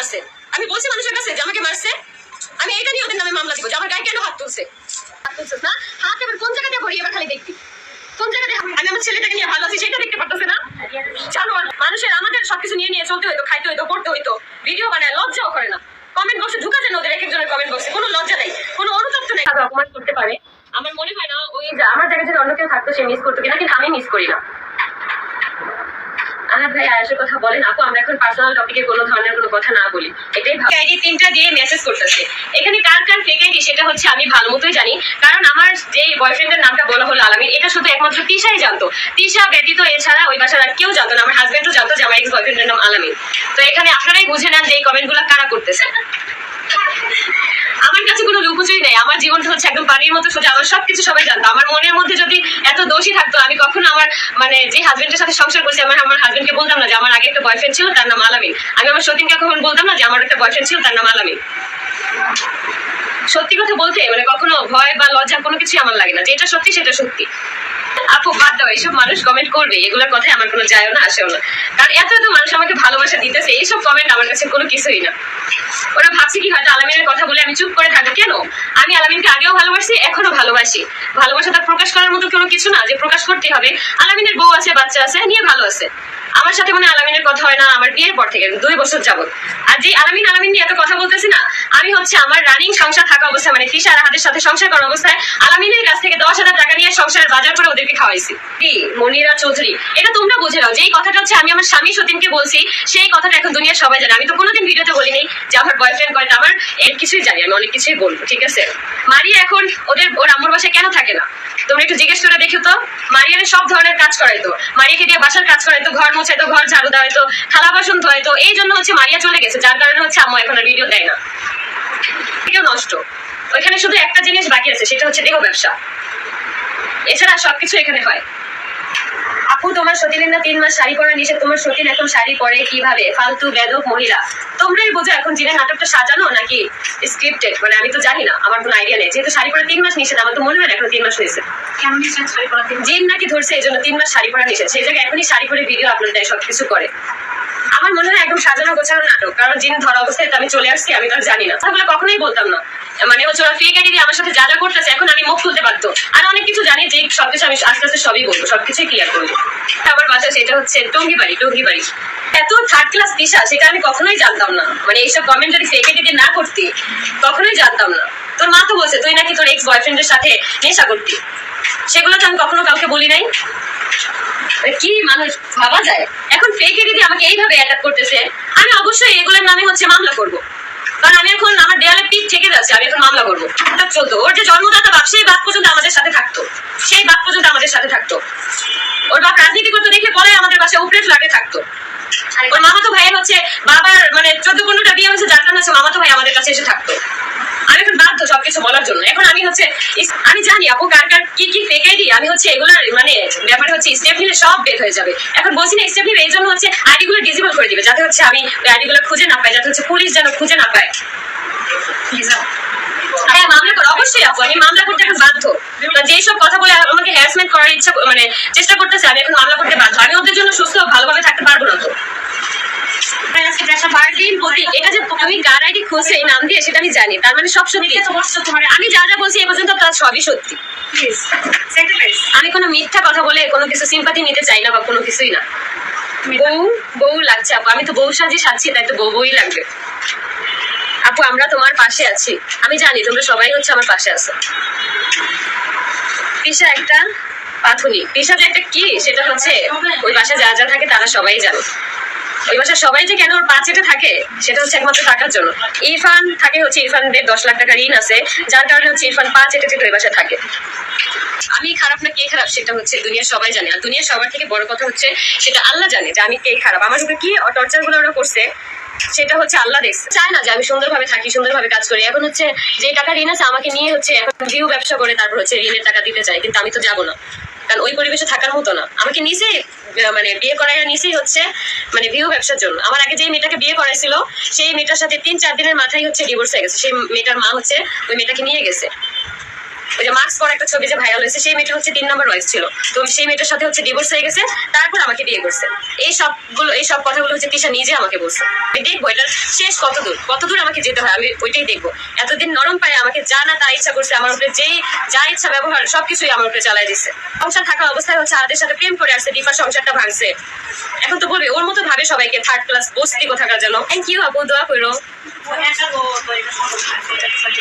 মারছে। আমি বলছি মানুষের কাছে যে আমাকে মারছে। আমি এটা নিয়ে ওদের নামে মামলা দিব যে আমার গায়ে কেন হাত তুলছে? হাত তুলছিস না? হাত এবার কোন জায়গাতে ভরি? এবার খালি দেখবি। কোন জায়গাতে আমি আমার ছেলেটাকে নিয়ে ভালো আছি সেটা দেখতে পারতেছে না? জানো মানুষের আমাদের সবকিছু নিয়ে নিয়ে চলতে হইতো খাইতে হইতো পড়তে হইতো। ভিডিও বানায় লজ্জাও করে না। কমেন্ট বক্সে ঢুকা যায় না ওদের এক একজনের কমেন্ট বক্সে কোনো লজ্জা নেই কোনো অনুতপ্ত নেই। অপমান করতে পারে। আমার মনে হয় না ওই আমার জায়গায় যদি অন্য কেউ থাকতো সে মিস করতো কিনা কিন্তু আমি মিস করি না। আহাদ ভাই আয়াসের কথা বলেন আপু আমরা এখন পার্সোনাল টপিকে কোনো ধরনের কোনো কথা না বলি। এটাই আইডি তিনটা দিয়ে মেসেজ করতেছে। এখানে কার কার ফেক আইডি সেটা হচ্ছে আমি ভালো মতোই জানি কারণ আমার যে বয়ফ্রেন্ডের নামটা বলা হলো আলামিন এটা শুধু একমাত্র তিশাই জানতো। তিশা ব্যতীত এছাড়া ওই বাসার আর কেউ জানতো না আমার হাজবেন্ডও জানতো যে আমার এক্স বয়ফ্রেন্ডের নাম আলামিন। তো এখানে আপনারাই বুঝে নেন যে এই কমেন্টগুলো কারা করতেছে। আমার কাছে কোনো লুকোচুরি নেই। আমার জীবনটা হচ্ছে একদম পানির মতো সোজা। আমার সবকিছু সবাই জানতো। আমার মনের মধ্যে যদি এত দোষী থাকতো, আমি কখনো আমার মানে যে হাজবেন্ডের সাথে সংসার করছি, আমার আমার হাজবেন্ডকে বলতাম না যে আমার আগে একটা বয়ফ্রেন্ড ছিল, তার নাম আলামিন। আমি আমার সতীনকে কখন বলতাম না যে আমার একটা বয়ফ্রেন্ড ছিল, তার নাম আলামিন। সত্যি কথা বলতে মানে কখনো ভয় বা লজ্জা কোনো কিছুই আমার লাগে না। যেটা সত্যি, সেটা সত্যি। আপু, বাদ দাও এইসব মানুষ কমেন্ট করবে। এগুলোর কথায় আমার কোনো যায়ও না, আসেও না। কারণ এত এত মানুষ আমাকে ভালোবাসা দিতেছে, এইসব কমেন্ট আমার কাছে কোনো কিছুই না। ওরা ভাবছে কি হয়তো আলামিনের কথা বলে আমি চুপ করে থাকব কেন? আমি আলামিনকে আগেও ভালোবাসি এখনও ভালোবাসি। ভালোবাসাটা প্রকাশ করার মতো কোনো কিছু না, যে প্রকাশ করতে হবে। আলামিনের বউ আছে, বাচ্চা আছে, নিয়ে ভালো আছে। আমার সাথে মানে আলামিনের কথা হয় না, আমার বিয়ের পর থেকে, দুই বছর যাবত আর যে আলামিন আলামিন নিয়ে এত কথা বলতেছি না, আমি হচ্ছে আমার রানিং সংসার থাকা অবস্থায় মানে তিশা হাতের সাথে সংসার করা অবস্থায়, আলামিনের কাছ থেকে দশ হাজার টাকা নিয়ে সংসারের বাজার করে ওদেরকে খাওয়াইছি। কি মনিরা চৌধুরী, এটা তোমরা বুঝে নাও যে কথাটা হচ্ছে আমি আমার স্বামী সতীনকে বলছি, সেই কথাটা এখন দুনিয়া সবাই জানে। আমি তো কোনোদিন ভিডিওতে বলি নাই যে আমার বয়ফ্রেন্ড আমার এর কিছুই জানি, আমি অনেক কিছুই বলব, ঠিক আছে? মারিয়া এখন ওদের, ওর আম্মুর বাসায় কেন থাকে না? তোমরা একটু জিজ্ঞেস করে দেখো তো। মারিয়ারে সব ধরনের কাজ মারিয়াকে দিয়ে বাসার কাজ ঘর মোছাইতো, ঘর ঝাড়ু দেওয়াইতো থালা বাসন ধোয়াইতো, এই জন্য হচ্ছে মারিয়া চলে গেছে, যার কারণে হচ্ছে আম্মু এখন আর ভিডিও দেয় না। ভিডিও নষ্ট। ওইখানে শুধু একটা জিনিস বাকি আছে, সেটা হচ্ছে দেহ ব্যবসা। এছাড়া সবকিছু এখানে হয়। আপু তোমার সতীনের না তিন মাস শাড়ি পরা নিষেধ? তোমার সতীন এখন শাড়ি পরে কীভাবে? ফালতু বেদক মহিলা। তোমরাই বোঝো এখন জিনের নাটকটা সাজানো নাকি স্ক্রিপ্টেড মানে আমি তো জানি না আমার কোনো আইডিয়া নেই। যেহেতু শাড়ি পরা তিন মাস নিষেধ আমার তো মনে হয় না এখন তিন মাস হয়েছে। শাড়ি পরা জিন নাকি ধরছে এই জন্য তিন মাস শাড়ি পরা নিষেধ। সেই জায়গায় এখনই শাড়ি পরে ভিডিও আপলোড দেয় সবকিছু করে। আমার মনে হয় একদম সাজানো গোছানো নাটক কারণ জিন ধরা অবস্থায় আমি চলে আসছি আমি তো জানি না। তাহলে কখনোই বলতাম না। মানে হচ্ছে ওরা ফেক আইডি দিয়ে আমার সাথে যা যা করতেছে, এখন আমি মুখ খুলতে পারতো আর অনেক কিছু জানি যে সবকিছু আমি আস্তে আস্তে সবই বলব, সবকিছুই ক্লিয়ার করব। আমার বাসা, সেটা হচ্ছে টঙ্গি বাড়ি টঙ্গি বাড়ি। এত থার্ড ক্লাস দিশা, সেটা আমি কখনোই জানতাম না। মানে এইসব কমেন্ট যদি ফেক আইডি দিয়ে না করতি, কখনোই জানতাম না। তোর মা তো বলছে, তুই নাকি তোর এক্স বয়ফ্রেন্ডের সাথে নেশা করতি। সেগুলো তো আমি কখনো কাউকে বলি নাই। কি মানুষ, ভাবা যায়? এখন ফেক এডি দিয়ে আমাকে এইভাবে অ্যাটাক করতেছে। আমি অবশ্যই এগুলোর নামে হচ্ছে মামলা করব। কারণ আমি এখন আমার দেয়ালে পিঠ থেকে যাচ্ছে, আমি এখন মামলা করব। চলতো। ওর যে জন্মদাতা বাপ, সেই বাপ পর্যন্ত আমাদের সাথে থাকতো। সেই বাপ পর্যন্ত আমাদের সাথে থাকতো। ওর বাপ রাজনীতি করতে দেখে পরে আমাদের বাসায় উপরে ফ্ল্যাটে থাকতো। ওর মামাতো ভাইয়ের হচ্ছে বাবার মানে চোদ্দ পনেরোটা বিয়ে হয়েছে যার কারণে হচ্ছে মামাতো ভাই আমাদের কাছে এসে থাকতো। আমি এখন বাধ্য সবকিছু বলার জন্য। এখন আমি হচ্ছে আমি জানি আপু কার কার কি কি ফেক আইডি আমি হচ্ছে এগুলার মানে ব্যাপারে হচ্ছে স্টেপ নিলে সব বের হয়ে যাবে। এখন বলছি না স্টেপ নিলে এই জন্য হচ্ছে আইডি গুলো ডিসেবল করে দিবে যাতে হচ্ছে আমি আইডি গুলো খুঁজে না পাই যাতে হচ্ছে পুলিশ যেন খুঁজে না পায়। হ্যাঁ মামলা করো অবশ্যই আপু আমি মামলা করতে এখন বাধ্য। যেসব কথা বলে আমাকে হ্যারাসমেন্ট করার ইচ্ছা মানে চেষ্টা করতেছে আমি এখন মামলা করতে বাধ্য। আমি ওদের জন্য সুস্থ ভালোভাবে থাকতে পারব না তো প্রতীক এটা যে তুমি কার আইডি খুলছে এই নাম দিয়ে সেটা আমি জানি। তার মানে সব সত্যি। আমি যা যা বলছি এ পর্যন্ত তার সবই সত্যি। আমি কোনো মিথ্যা কথা বলে কোনো কিছু সিম্পাতি নিতে চাই না বা কোনো কিছুই না। বউ বউ লাগছে আপু। আমি তো বউ সাজি সাজছি তাই তো বউ বউই লাগবে। আপু আমরা তোমার পাশে আছি। আমি জানি তোমরা সবাই হচ্ছে আমার পাশে আছো। পেশা একটা পাথুনি পেশা যে একটা কি? সেটা হচ্ছে ওই বাসায় যা যা থাকে তারা সবাই জানে। বাসায় সবাই যে কেন ওর থাকে, সেটা হচ্ছে একমাত্র টাকার জন্য। ইরফান থাকে হচ্ছে ইরফানদের দশ লাখ টাকা ঋণ আছে, যার কারণে হচ্ছে ইরফান এটা থেকে। আমি খারাপ না, কে খারাপ সেটা হচ্ছে সবাই জানে। আর সবার থেকে বড় কথা হচ্ছে সেটা আল্লাহ জানে যে আমি কে খারাপ। আমার উপরে কি টর্চারগুলো ওরা করছে, সেটা হচ্ছে আল্লাহ দেখছে। চায় না যে আমি সুন্দরভাবে থাকি, সুন্দরভাবে কাজ করি। এখন হচ্ছে যে টাকা ঋণ আছে, আমাকে নিয়ে হচ্ছে এখন ভিউ ব্যবসা করে, তারপর হচ্ছে ঋণের টাকা দিতে চাই কিন্তু আমি তো যাব না। কারণ ওই পরিবেশে থাকার মতো না। আমাকে নিজে মানে বিয়ে করাইয়া নিজেই হচ্ছে মানে ভিউ ব্যবসার জন্য। আমার আগে যে মেয়েটাকে বিয়ে করাইছিল, সেই মেয়েটার সাথে তিন চার দিনের মাথায় হচ্ছে ডিভোর্স হয়ে গেছে। সেই মেয়েটার মা হচ্ছে, ওই মেয়েটাকে নিয়ে গেছে। ওই যে মাস্ক পর একটা ছবি যে ভাইরাল হয়েছে সেই মেয়েটা হচ্ছে তিন নম্বর ওয়াইফ ছিল। তো সেই মেয়েটার সাথে হচ্ছে ডিভোর্স হয়ে গেছে তারপর আমাকে বিয়ে করছে। এই সবগুলো এই সব কথাগুলো হচ্ছে তিশা নিজে আমাকে বলছে। আমি দেখব এটার শেষ কত দূর কত দূর আমাকে যেতে হয়? আমি ওইটাই দেখব। এতদিন নরম পায়ে আমাকে যা না তা ইচ্ছা করছে আমার উপরে যেই যা ইচ্ছা ব্যবহার সবকিছুই আমার উপরে চালাই দিচ্ছে সংসার থাকা অবস্থায় হচ্ছে আমাদের সাথে প্রেম করে আসছে দীপা সংসারটা ভাঙছে। এখন তো বলবে ওর মতো ভাবে সবাইকে থার্ড ক্লাস বস্তি কোথাকার জন্য থ্যাংক ইউ আপু দোয়া করো।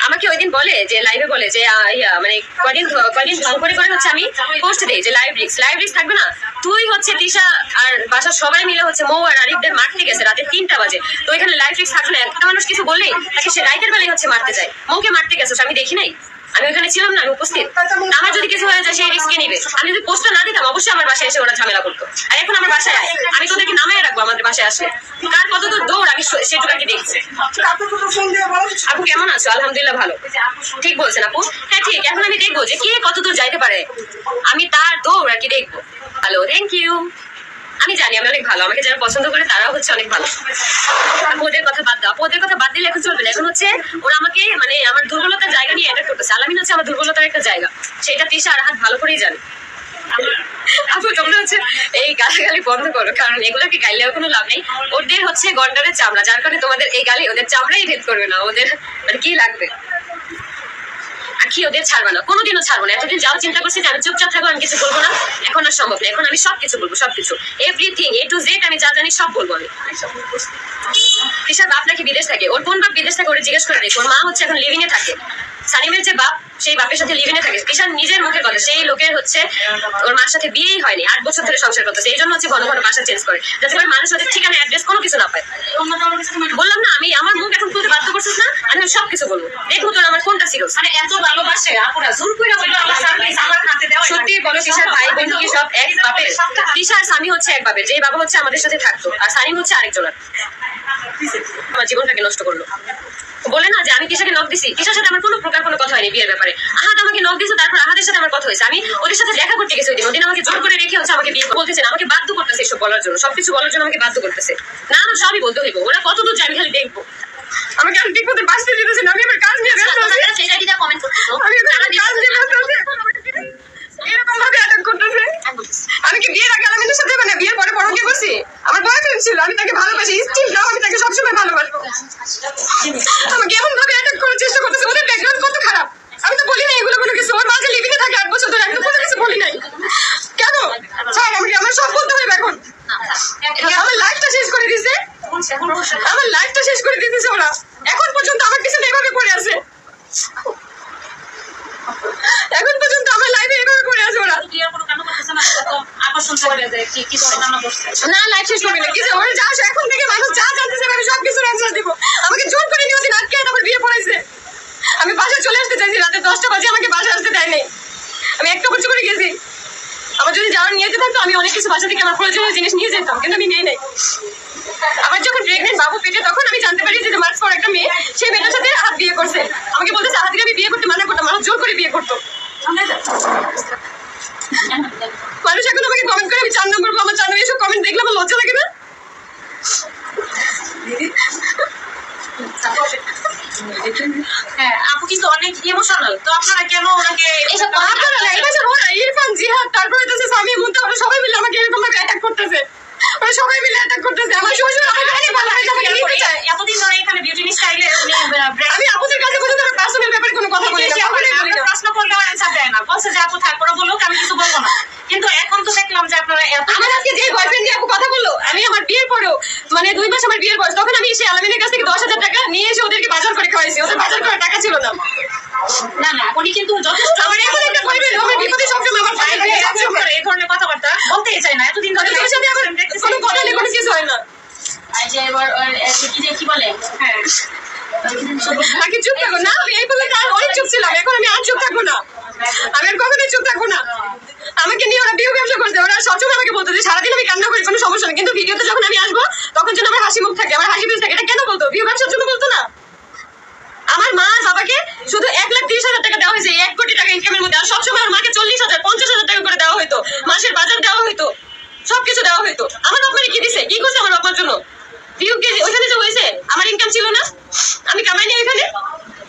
আমাকে ওই দিন বলে যে লাইভে বলে যে ইয়া মানে কদিন কদিন ঢং করে করে হচ্ছে আমি পোস্ট দিই যে লাইভ রিক্স লাইভ রিক্স থাকবে না? তুই হচ্ছে দিশা আর বাসার সবাই মিলে হচ্ছে মৌ আর আরিফদের মারতে গেছে রাতে তিনটা বাজে। তো এখানে লাইভ রিক্স থাকবে না। একটা মানুষ কিছু বললেই তাকে সে রাইতের বেলায় হচ্ছে মারতে যায়। মৌকে মারতে গেছে আমি দেখি নাই? আমি ওখানে ছিলাম না, আমি উপস্থিত। আমার যদি কিছু হয়ে যায় সেই রিস্কে নিবে। আমি যদি পোস্টটা না দিতাম, অবশ্যই আমার বাসায় এসে ওরা ঝামেলা করতো। আর এখন আমার বাসায় আয় আমি তোদেরকে নামায় রাখব আমাদের বাসায় আসলে? কার কতদূর দৌড়, আমি সেটুকাকে দেখছি। আপু, কেমন আছো? আলহামদুলিল্লাহ ভালো। ঠিক বলছেন আপু? হ্যাঁ ঠিক। এখন আমি দেখব যে কে কত দূর যাইতে পারে। আমি তার দৌড় আর কি দেখব। হ্যালো থ্যাংক ইউ আমি জানি, আমি অনেক ভালো। আমাকে যারা পছন্দ করে, তারাও হচ্ছে অনেক ভালো। ওদের কথা বাদ দাও। ওদের কথা চলবে এখন হচ্ছে ওরা আমাকে মানে আমার দুর্বলতার জায়গা নিয়ে অ্যাটাক করতেছে। আলামিন হচ্ছে আমার দুর্বলতার একটা জায়গা। সেটা তিশা আর হাত ভালো করেই জানে। আপু তোমরা হচ্ছে এই গালাগালি বন্ধ করো, কারণ এগুলোকে কোনো লাভ নেই। ওদের হচ্ছে গন্ডারের চামড়া, যার কারণে তোমাদের এই গালি, ওদের চামড়াই ভেদ করবে না। ওদের মানে কি লাগবে? আখি ওদের ছাড়বে না, কোনোদিনও ছাড়বো না। এতদিন যাও চিন্তা করছি যে আমি চুপচাপ থাকব আমি কিছু বলব না। এখন আর সম্ভব না, এখন আমি সব কিছু বলব সব কিছু এভরিথিং এ টু জেড আমি যা জানি সব বলব আমি। ঋষভ বাপ নাকি বিদেশ থাকে, ওর কোন বাপ বিদেশ থাকে ওরা জিজ্ঞেস করে ওর মা হচ্ছে এখন লিভিং এ থাকে। সানিমের যে বাপ সেই বাপের সাথে লিভিং এ থাকে। তিশার নিজের মুখের কথা সেই লোকের হচ্ছে ওর মার সাথে বিয়েই হয়নি আট বছর ধরে সংসার করতেছে। এই জন্য হচ্ছে ঘন ঘন বাসা চেঞ্জ করে। যাতে করে মানুষ ওদের ঠিকানা অ্যাড্রেস কোনো কিছু না পায়। বললাম না আমি আমার মুখ এখন খুলতে বাধ্য করছিস না আমি সব কিছু বলব। দেখব তোর আমার কোনটা ছিল মানে এত ভালোবাসে আপুরা জোর করে বলল আমার সার্ভিস আমার হাতে দেওয়া সত্যি বলো তিশার ভাই বোন কি সব এক বাপের? তিশার স্বামী হচ্ছে এক বাপের যে বাবা হচ্ছে আমাদের সাথে থাকতো আর সানিম হচ্ছে আরেকজনের। আমার জীবনটাকে নষ্ট করল। বলে না যে আমি তিশাকে নক দিছি। তিশার সাথে আমার কোনো প্রকার কোনো কথা হয়নি বিয়ের ব্যাপারে। আহাদ আমাকে নক দিছে তারপর আহাদের সাথে আমার কথা হয়েছে। আমি ওদের সাথে দেখা করতে গেছি ওইদিন। ওদিন আমাকে জোর করে রেখে হচ্ছে আমাকে বিয়ে বলতেছে আমাকে বাধ্য করতেছে এসব বলার জন্য। সবকিছু বলার জন্য আমাকে বাধ্য করতেছে। না না সবই বলতে হইব। ওরা কত দূর আমি খালি দেখব। আমাকে আমি ঠিক মতো বাঁচতে দিতেছে না। আমি এবার কাজ নিয়ে ব্যস্ত আছি। সেই জায়গাটা কমেন্ট করতেছো? আমি এবার কাজ নিয়ে ব্যস্ত এরকম ভাবে অ্যাটাক করতেছে। আমি কি বিয়ের আগে আলামিনের সাথে মানে বিয়ের পরে বড় কি আমার বয়ফ্রেন্ড ছিল আমি তাকে ভালোবাসি। স্টিল নাও আমি তাকে সবসময় ভালোবাসবো। আমাকে এমন ভাবে অ্যাটাক করার চেষ্টা করতেছে ওদের ব্যাকগ্রাউন্ড কত খারাপ? আমি তো বলি না এগুলো কোনো কিছু। ওর মাঝে লিভিনে থাকে আট বছর ধরে আমি তো কোনো কিছু বলি নাই। কেন? ছাড় আমাকে আমার সব বলতে হবে এখন। আমার লাইফটা শেষ করে দিছে আমার লাইফটা শেষ করে দিতেছে ওরা। এখন পর্যন্ত আমার পিছনে এভাবে পড়ে আছে। এখন পর্যন্ত আমার লাইফে এভাবে পড়ে আছে ওরা। কোনো না তো যে কি কি শেষ করবি না। কিছু ওরা এখন থেকে মানুষ যা জানতে আমি সব অ্যান্সার দিব। আমাকে জোর করে নিয়ে দিন আটকে তারপর বিয়ে পড়াইছে। আমি বাসায় চলে আসতে চাইছি রাতে দশটা বাজে আমাকে বাসায় আসতে দেয় নাই আমি একটা বছর করে গেছি। আমার যদি যাওয়ার নিয়ে যেতে থাকতো আমি অনেক কিছু বাসা থেকে আমার প্রয়োজনীয় জিনিস নিয়ে যেতাম কিন্তু আমি নেই নাই। আবার যখন প্রেগনেন্ট বাবু পেটে তখন আমি জানতে পারি যে মার্কস পর একটা মেয়ে সেই মেয়েটার সাথে হাত বিয়ে করছে। আমাকে বলতেছে হাতিকে আমি বিয়ে করতে মানা করতাম মানুষ জোর করে বিয়ে করতো। মানুষ এখন আমাকে কমেন্ট করে আমি চার নম্বর আমার চার নম্বর এসব কমেন্ট দেখলে আমার লজ্জা লাগে না? হ্যাঁ আপু কিন্তু অনেক ইমোশনাল তো আপনারা কেন ওনাকে এইসব আপনারা না, এই ওরা ইরফান জিহাদ তারপরে হচ্ছে স্বামী মুন্তা ওরা সবাই মিলে আমাকে এরকম ভাবে অ্যাটাক করতেছে। ওরা সবাই মিলে অ্যাটাক করতেছে। আমার শ্বশুর আমাকে অনেক ভালোবাসে আমাকে নিতে চায় এতদিন ধরে এখানে বিউটি স্টাইলে উনি আমি আপুদের কাছে কোনো ধরনের পার্সোনাল ব্যাপারে কোনো কথা বলি না। প্রশ্ন করলে অ্যান্সার দেয় না। বলছে যে আপু থাক ওরা বলুক আমি কিছু বলব না। দেখলাম যে আপনারা আমার আজকে যে বয়ফ্রেন্ড নিয়ে আপু কথা বলল আমি আমার বিয়ের পরেও মানে দুই মাস আমার বিয়ের বয়স তখন আমি এসে আলামিনের কাছ থেকে দশ হাজার টাকা নিয়ে এসে ওদেরকে বাজার করে খাওয়াইছি। ওদের বাজার করার টাকা ছিল না। না না উনি কিন্তু যথেষ্ট আমার এখন একটা পরিবার আমার বিপদে সবসময় আমার থাকে সবসময়। এই ধরনের কথাবার্তা বলতেই চাই না এতদিন ধরে ওদের সাথে আমার কোনো কথা নেই কোনো কিছু হয় না। যে এবার কি বলে? হ্যাঁ। আগে চুপ থাকো না আমি এই বলে আর অনেক চুপ ছিলাম এখন আমি আর চুপ থাকব না। আমি আর কখনোই চুপ থাকব না। আমাকে নিয়ে ওরা বিয়ে ব্যবসা করছে, ওরা সবসময় আমাকে বলতো যে সারাদিন আমি কান্না করি, কোনো সমস্যা নেই। কিন্তু ভিডিওতে যখন আমি আসব, তখন যেন আমার হাসি মুখ থাকে, আমার হাসি মুখ থাকে। এটা কেন বলতো? বিয়ে ব্যবসার জন্য বলতো না? আমার মা বাবাকে শুধু এক লাখ তিরিশ হাজার টাকা দেওয়া হয়েছে এক কোটি টাকা ইনকামের মধ্যে। আর সবসময় আমার মাকে চল্লিশ হাজার, পঞ্চাশ হাজার টাকা করে দেওয়া হতো মাসের বাজার দেওয়া হতো সবকিছু দেওয়া হতো আমার বাপ মানে কি দিছে কি করছে আমার বাবার জন্য ভিউ কে ওইখানে যে হয়েছে আমার ইনকাম ছিল না আমি কামাইনি ওইখানে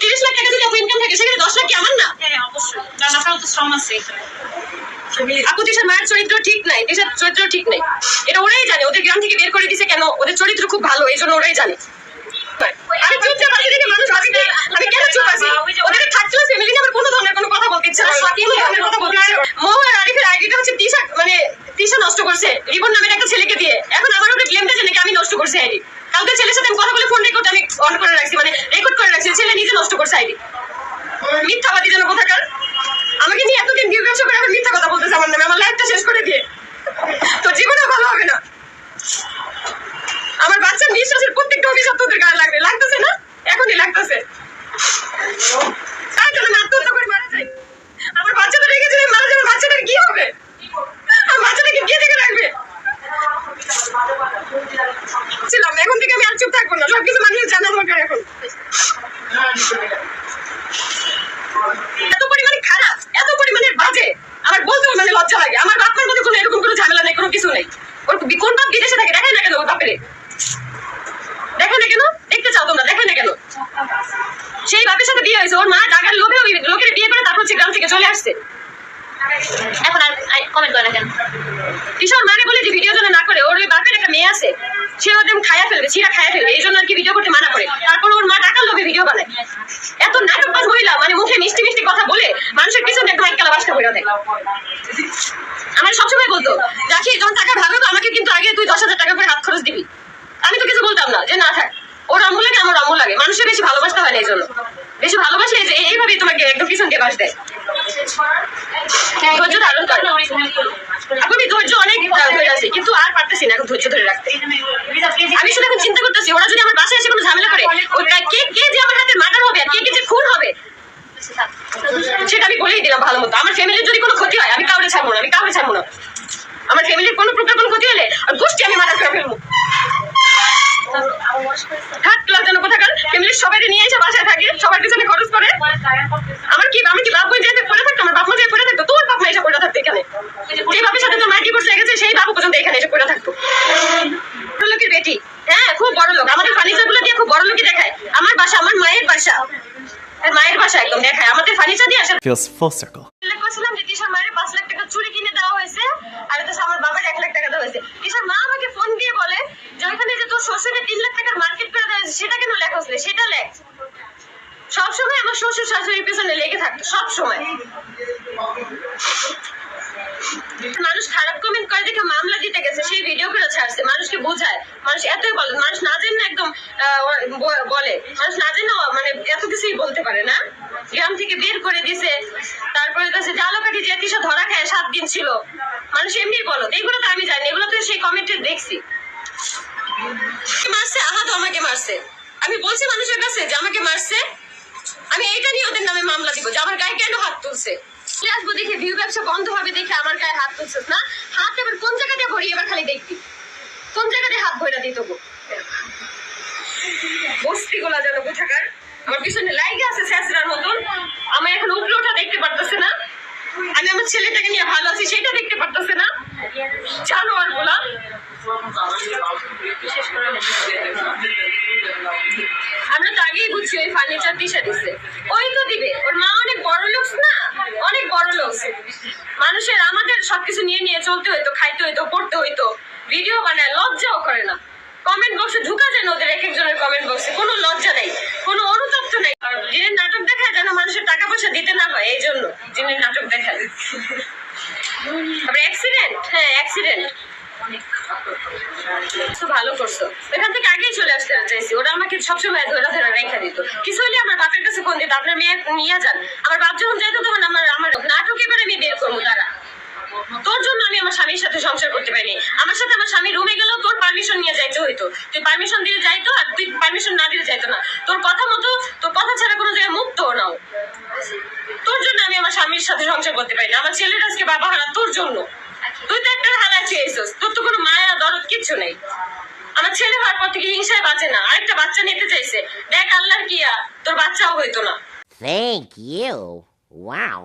তিরিশ লাখ টাকা যদি ইনকাম থাকে সেখানে দশ লাখ কি আমার না হ্যাঁ অবশ্যই আপু মানে নষ্ট করছে ছেলেকে দিয়ে। এখন আমার যে আমি নষ্ট করছি আইডি? কালকে সাথে কথা বলে ফোন রেকর্ড অন করে রাখছি মানে রেকর্ড করে রাখছি, ছেলে নিজে নষ্ট করছে আইডি। মিথ্যাবাদী যেন কোথাকার। আমাকে নিয়ে এতদিন ব্যবসা করে এখন মিথ্যা কথা বলতেছে আমার নামে, আমার লাইফটা শেষ করে দিয়ে। তো জীবনে ভালো হবে না। আমার বাচ্চার নিঃশ্বাসের প্রত্যেকটা অভিশাপ তোদের গায়ে লাগবে। লাগতেছে না? এখনই লাগতেছে তাই জন্য আমি আত্মহত্যা করে মারা যাই আমার বাচ্চাটা রেখে যদি মারা যাবে বাচ্চাটার কি হবে আমার বাচ্চাটাকে কে দেখে রাখবে ছিলাম এখন থেকে আমি আর চুপ থাকব না সবকিছু মানুষের জানা দরকার এখন এত পরিমাণে খারাপ এত পরিমাণে বাজে আমার বলতেও মানে লজ্জা লাগে আমার বাপমার মধ্যে কোনো এরকম কোনো ঝামেলা নেই কোনো কিছু নেই ওর বি- কোন বাপ বিদেশে থাকে দেখায় না কেন ওর বাপেরে দেখে না কেন দেখতে চাও তোমরা দেখে না কেন সেই বাপের সাথে বিয়ে হয়েছে ওর মা টাকার লোভে ওই লোকের বিয়ে করে তারপর হচ্ছে গ্রাম থেকে চলে আসছে এখন আর কমেন্ট করে না কেন কিশোর মানে বলে যে ভিডিও যেন না করে, ওর ওই বাপের একটা মেয়ে আছে সে ওদের খায়া ফেলবে, ছিঁড়া খায়া ফেলবে, এই জন্য আর কি ভিডিও করতে মানা করে। তারপর ওর মা টাকার লোভে ভিডিও বানায়। এত নাটকবাজ মহিলা মানে মুখে মিষ্টি মিষ্টি কথা বলে মানুষের পিছনে একদম এক কালা বাসটা দেয়। আমার সবসময় বলতো, রাখি, যখন টাকা ভালো তো আমাকে কিন্তু আগে তুই দশ হাজার টাকা করে হাত খরচ দিবি। আমি তো কিছু বলতাম না, যে না থাক, ওর আম্মু লাগে, আমার আম্মু লাগে। মানুষের বেশি ভালোবাসতে হয় না এই জন্য। বেশি ভালোবাসলে যে এইভাবেই তোমাকে একদম পিছন দিয়ে বাস দেয়। ধৈর্য ধারণ করে। আমার বাসায় এসে কোনো ঝামেলা করে কে কে যে আমার হাতে মার্ডার হবে আর কে কে যে খুন হবে, সেটা আমি বলেই যদি কোনো ক্ষতি আমার ফ্যামিলির কোনো প্রকার কোনো ক্ষতি হলে আর গোষ্ঠী আমি মার্ডার করে ফেলব। ক্লাস যেন কোথাকার ফ্যামিলির সবাই নিয়ে এসে বাসায় থাকে, সবার পিছনে খরচ করে। আমার কি, আমি কি বাপ বোন যাইতে পড়ে থাকতো, আমার বাপ মা পড়ে থাকতো, তোর বাপ মা এসে পড়ে থাকতো। এখানে। যে বাপের সাথে তোর মা ডিভোর্স হয়ে গেছে সেই বাবু পর্যন্ত এখানে এসে পড়ে থাকতো বড় লোকের বেটি। হ্যাঁ খুব বড় লোক। আমাদের ফার্নিচারগুলো দিয়ে খুব বড় লোকই দেখায়। আমার বাসা আমার মায়ের বাসা। মায়ের বাসা একদম দেখায়। আমাদের ফার্নিচার দিয়ে আসে full circle. উল্লেখ করছিলাম যে তিশার মায়ের পাঁচ লাখ টাকা চুরি কিনে দেওয়া হয়েছে আর এটা আমার বাবার এক লাখ টাকা দেওয়া হয়েছে। তিশার মা আমাকে ফোন দিয়ে বলে যে ওইখানে যে তোর শ্বশুরের তিন লাখ টাকার মার্কেট করে দেওয়া হয়েছে সেটা কেন লেখা হয়েছিল সেটা লেখ। সবসময় আমার শ্বশুর শাশুড়ির পেছনে লেগে থাকতো সব সময় মানুষ খারাপ কমেন্ট করে দেখে মামলা দিতে গেছে, সেই ভিডিও করে ছাড়ছে। মানুষকে বোঝায়। মানুষ এতই বলে মানুষ না জেনে একদম বলে। মানুষ না জেনে মানে এত কিছুই বলতে পারে না। গ্রাম থেকে বের করে দিছে। তারপরে কাছে জালো কাঠি যে তিসা ধরা খায়, সাত দিন ছিল। মানুষ এমনি বলো। এগুলো তো আমি জানি এগুলো তো সেই কমেন্টে দেখছি। মারছে? আহাদ আমাকে মারছে। আমি বলছি মানুষের কাছে যে আমাকে মারছে। আমি এইটা নিয়ে ওদের নামে মামলা দিব যে আমার গায়ে কেন হাত তুলছে? আসব দেখে ভিউ ব্যবসা বন্ধ হবে দেখে আমার গায়ে হাত তুলছিস না? হাত এবার কোন জায়গা ভরি? এবার খালি দেখবি। কোন জায়গা হাত ভরা দিত গো বস্তি গোলা যেন কোথাকার। আমার পিছনে লাইগে আছে স্যাঁচড়ার মতন। আমার এখন ওঠা দেখতে পারতেছে না। আমি আমার ছেলেটাকে নিয়ে ভালো আছি সেটা দেখতে পারতেছে না। জানোয়ার গোলা আমরা তো আগেই বুঝছি ওই ফার্নিচার দিশা দিচ্ছে ওই তো দিবে ওর মা অনেক বড় লোক না অনেক বড় লোক মানুষের আমাদের সবকিছু নিয়ে নিয়ে চলতে হইতো, খাইতে হইতো, পড়তে হইতো। ভিডিও বানায় লজ্জাও করে না। কমেন্ট বক্সে ঢুকা যায় না ওদের এক একজনের কমেন্ট বক্সে কোনো লজ্জা নেই, কোনো অনুতপ্ত নেই। যিনি নাটক দেখায় যেন মানুষের টাকা পয়সা দিতে না হয় এই জন্য যিনি নাটক দেখায়। অ্যাক্সিডেন্ট হ্যাঁ অ্যাক্সিডেন্ট ভালো করছ। এখান থেকে আগেই চলে আসতে চাইছি। ওরা আমাকে সবসময় ধরে ধরে রেখে দিত। কিছু হলে আমার বাপের কাছে ফোন দিত, আপনার মেয়ে নিয়ে যান। আমার বাপ যখন যাইতো তখন আমার আমার নাটক এবারে আমি বের করব তারা তোর জন্য আমি আমার স্বামীর সাথে সংসার করতে পারিনি। আমার সাথে আমার স্বামী রুমে গেলেও তোর পারমিশন নিয়ে যাইতে হইতো। তুই পারমিশন দিয়ে যাইতো আর তুই পারমিশন না দিলে যাইতো না। তোর কথা মতো, তোর কথা ছাড়া কোনো জায়গায় মুক্ত নাও তোর জন্য আমি আমার স্বামীর সাথে সংসার করতে পারি না আমার ছেলের আজকে বাবা হারা তোর জন্য। তুই তো একটা হালা চেয়েছিস। তোর তো কোনো মায়া, দরদ কিচ্ছু নেই। আমার ছেলে হওয়ার পর থেকে হিংসায় বাঁচে না। আরেকটা বাচ্চা নিতে চাইছে। দেখ আল্লাহর কিয়া তোর বাচ্চাও হইতো না। Thank you. Wow.